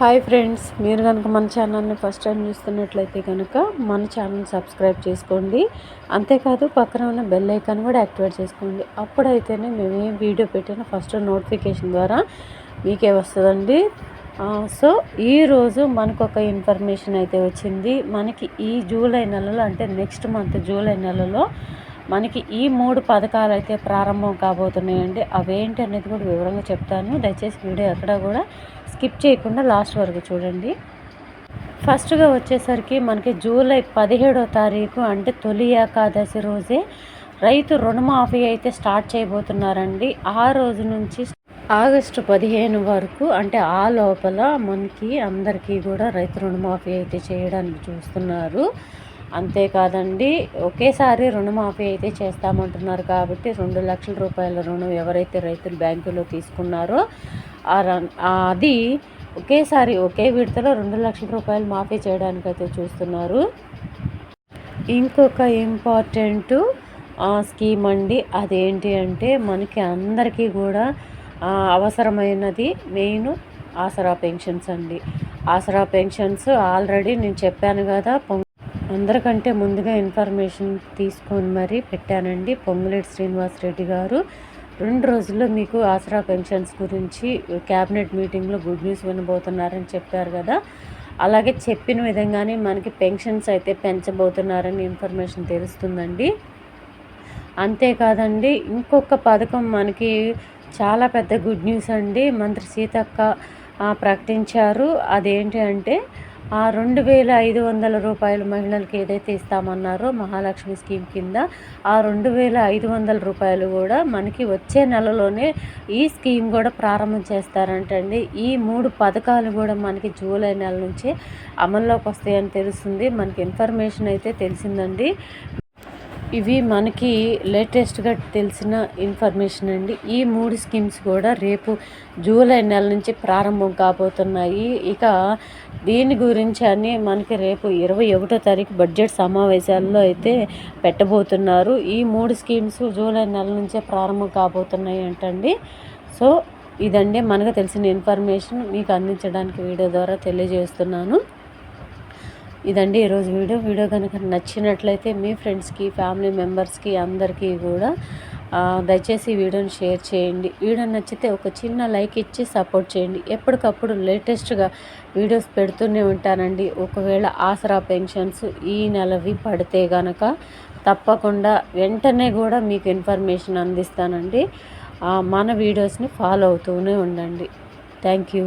Hi friends మీరు కనుక మన ఛానల్ని ఫస్ట్ టైం చూస్తున్నట్లయితే కనుక మన ఛానల్ సబ్స్క్రైబ్ చేసుకోండి. అంతేకాదు పక్కన ఉన్న బెల్ ఐకాన్ కూడా యాక్టివేట్ చేసుకోండి. అప్పుడైతేనే మేము ఏ వీడియో పెట్టినా ఫస్ట్ నోటిఫికేషన్ ద్వారా మీకే వస్తుందండి. సో ఈరోజు మనకు ఒక ఇన్ఫర్మేషన్ అయితే వచ్చింది. మనకి ఈ జూలై నెలలో అంటే నెక్స్ట్ మంత్ జూలై నెలలో మనకి ఈ మూడు పథకాలు అయితే ప్రారంభం కాబోతున్నాయండి. అవేంటి అనేది కూడా వివరంగా చెప్తాను. దయచేసి వీడియో ఎక్కడ కూడా స్కిప్ చేయకుండా లాస్ట్ వరకు చూడండి. ఫస్ట్గా వచ్చేసరికి మనకి జూలై పదిహేడో తారీఖు అంటే తొలి ఏకాదశి రోజే రైతు రుణమాఫీ అయితే స్టార్ట్ చేయబోతున్నారండి. ఆ రోజు నుంచి ఆగస్టు పదిహేను వరకు అంటే ఆ లోపల మనకి అందరికీ కూడా రైతు రుణమాఫీ అయితే చేయడానికి చూస్తున్నారు. అంతేకాదండి ఒకేసారి రుణమాఫీ అయితే చేస్తామంటున్నారు కాబట్టి రెండు లక్షల రూపాయల రుణం ఎవరైతే రైతులు బ్యాంకులో తీసుకున్నారో అది ఒకేసారి ఒకే విడతలో రెండు లక్షల రూపాయలు మాఫీ చేయడానికి అయితే చూస్తున్నారు. ఇంకొక ఇంపార్టెంట్ స్కీమ్ అండి. అదేంటి అంటే మనకి అందరికీ కూడా అవసరమైనది మెయిన్ ఆసరా పెన్షన్స్ అండి. ఆసరా పెన్షన్స్ ఆల్రెడీ నేను చెప్పాను కదా అందరికంటే ముందుగా ఇన్ఫర్మేషన్ తీసుకొని మరీ పెట్టానండి. పొంగులేటి శ్రీనివాసరెడ్డి గారు. రెండు రోజుల్లో మీకు ఆసరా పెన్షన్స్ గురించి క్యాబినెట్ మీటింగ్లో గుడ్ న్యూస్ వినబోతున్నారని చెప్పారు కదా. అలాగే చెప్పిన విధంగానే మనకి పెన్షన్స్ అయితే పెంచబోతున్నారని ఇన్ఫర్మేషన్ తెలుస్తుందండి. అంతేకాదండి ఇంకొక పథకం మనకి చాలా పెద్ద గుడ్ న్యూస్ అండి. మంత్రి సీతక్క ప్రకటించారు. అదేంటి అంటే ఆ రెండు వేల ఐదు వందల రూపాయలు మహిళలకు ఏదైతే ఇస్తామన్నారో మహాలక్ష్మి స్కీమ్ కింద ఆ రెండు వేల ఐదు వందల రూపాయలు కూడా మనకి వచ్చే నెలలోనే ఈ స్కీమ్ కూడా ప్రారంభం చేస్తారంటండి. ఈ మూడు పథకాలు కూడా మనకి జూలై నెల నుంచి అమల్లోకి వస్తాయని తెలుస్తుంది. మనకి ఇన్ఫర్మేషన్ అయితే తెలిసిందండి. ఇవి మనకి లేటెస్ట్గా తెలిసిన ఇన్ఫర్మేషన్ అండి. ఈ మూడు స్కీమ్స్ కూడా రేపు జూలై నెల నుంచి ప్రారంభం కాబోతున్నాయి. ఇక దీని గురించి అని మనకి రేపు ఇరవై ఒకటో తారీఖు బడ్జెట్ సమావేశాల్లో అయితే పెట్టబోతున్నారు. ఈ మూడు స్కీమ్స్ జూలై నెల నుంచే ప్రారంభం కాబోతున్నాయి అంటండి. సో ఇదండి మనకు తెలిసిన ఇన్ఫర్మేషన్. మీకు అందించడానికి వీడియో ద్వారా తెలియజేస్తున్నాను. ఇదండి ఈరోజు వీడియో. వీడియో కనుక నచ్చినట్లయితే మీ ఫ్రెండ్స్కి ఫ్యామిలీ మెంబర్స్కి అందరికీ కూడా దయచేసి వీడియోని షేర్ చేయండి. వీడియో నచ్చితే ఒక చిన్న లైక్ ఇచ్చి సపోర్ట్ చేయండి. ఎప్పటికప్పుడు లేటెస్ట్గా వీడియోస్ పెడుతూనే ఉంటానండి. ఒకవేళ ఆసరా పెన్షన్స్ ఈ నెలవి పడితే గనక తప్పకుండా వెంటనే కూడా మీకు ఇన్ఫర్మేషన్ అందిస్తానండి. మన వీడియోస్ని ఫాలో అవుతూనే ఉండండి. Thank you.